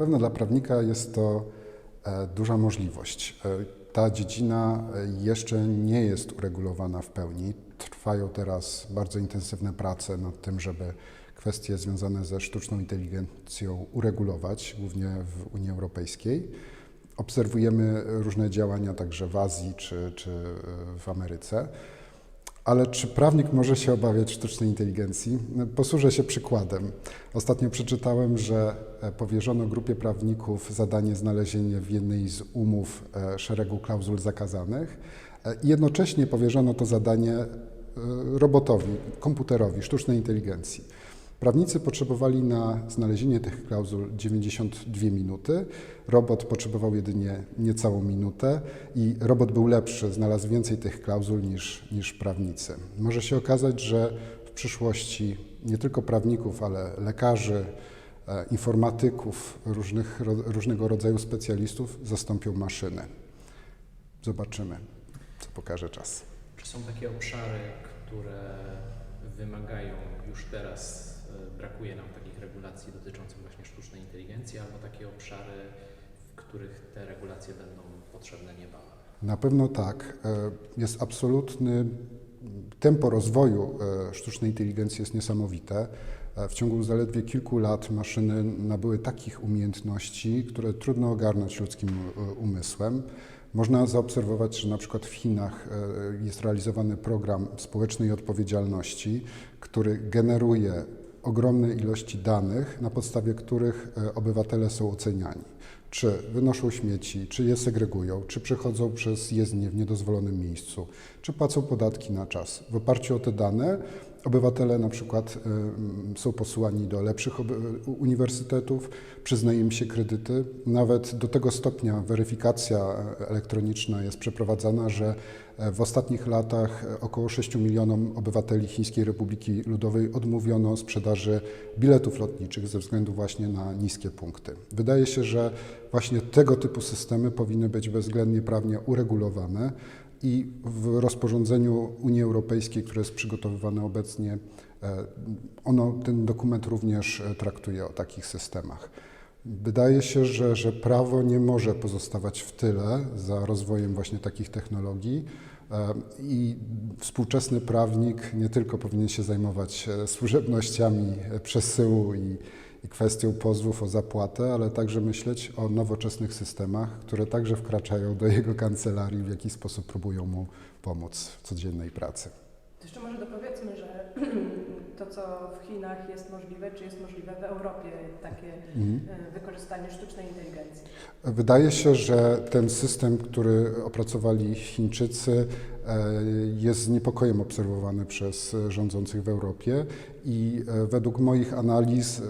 pewno dla prawnika jest to e, duża możliwość. E, Ta dziedzina e, jeszcze nie jest uregulowana w pełni. Trwają teraz bardzo intensywne prace nad tym, żeby kwestie związane ze sztuczną inteligencją uregulować, głównie w Unii Europejskiej. Obserwujemy różne działania także w Azji czy, czy w Ameryce. Ale czy prawnik może się obawiać sztucznej inteligencji? No, Posłużę się przykładem. Ostatnio przeczytałem, że e, powierzono grupie prawników zadanie znalezienie w jednej z umów e, szeregu klauzul zakazanych e, i jednocześnie powierzono to zadanie robotowi, komputerowi, sztucznej inteligencji. Prawnicy potrzebowali na znalezienie tych klauzul 92 minuty, robot potrzebował jedynie niecałą minutę i robot był lepszy, znalazł więcej tych klauzul niż, niż prawnicy. Może się okazać, że w przyszłości nie tylko prawników, ale lekarzy, e, informatyków, różnych, różnego rodzaju specjalistów zastąpią maszyny. Zobaczymy, co pokaże czas. Czy są takie obszary, które wymagają już teraz, brakuje nam takich regulacji dotyczących właśnie sztucznej inteligencji, albo takie obszary, w których te regulacje będą potrzebne niebawem? Na pewno tak. E, Jest absolutny tempo rozwoju e, sztucznej inteligencji jest niesamowite. E, W ciągu zaledwie kilku lat maszyny nabyły takich umiejętności, które trudno ogarnąć ludzkim e, umysłem. Można zaobserwować, że na przykład w Chinach e, jest realizowany program społecznej odpowiedzialności, który generuje ogromne ilości danych, na podstawie których e, obywatele są oceniani. Czy wynoszą śmieci, czy je segregują, czy przechodzą przez jezdnię w niedozwolonym miejscu, czy płacą podatki na czas. W oparciu o te dane obywatele na przykład m, są posyłani do lepszych uniwersytetów, przyznaje im się kredyty. Nawet do tego stopnia weryfikacja e, elektroniczna jest przeprowadzana, że e, w ostatnich latach e, około 6 milionom obywateli Chińskiej Republiki Ludowej odmówiono sprzedaży biletów lotniczych ze względu właśnie na niskie punkty. Wydaje się, że właśnie tego typu systemy powinny być bezwzględnie prawnie uregulowane i w rozporządzeniu Unii Europejskiej, które jest przygotowywane obecnie, e, ono, ten dokument również e, traktuje o takich systemach. Wydaje się, że, że prawo nie może pozostawać w tyle za rozwojem właśnie takich technologii e, i współczesny prawnik nie tylko powinien się zajmować służebnościami przesyłu i kwestią pozwów o zapłatę, ale także myśleć o nowoczesnych systemach, które także wkraczają do jego kancelarii, w jakiś sposób próbują mu pomóc w codziennej pracy. To jeszcze może dopowiedzmy, że to, co w Chinach jest możliwe, czy jest możliwe w Europie, takie Mhm. e, wykorzystanie sztucznej inteligencji. Wydaje się, że ten system, który opracowali Chińczycy, e, jest z niepokojem obserwowany przez rządzących w Europie i e, według moich analiz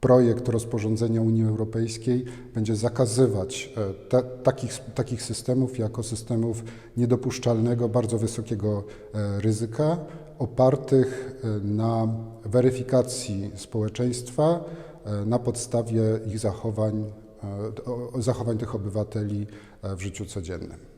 projekt rozporządzenia Unii Europejskiej będzie zakazywać e, ta, takich, takich systemów jako systemów niedopuszczalnego, bardzo wysokiego e, ryzyka, opartych e, na weryfikacji społeczeństwa e, na podstawie ich zachowań, zachowań tych obywateli w życiu codziennym.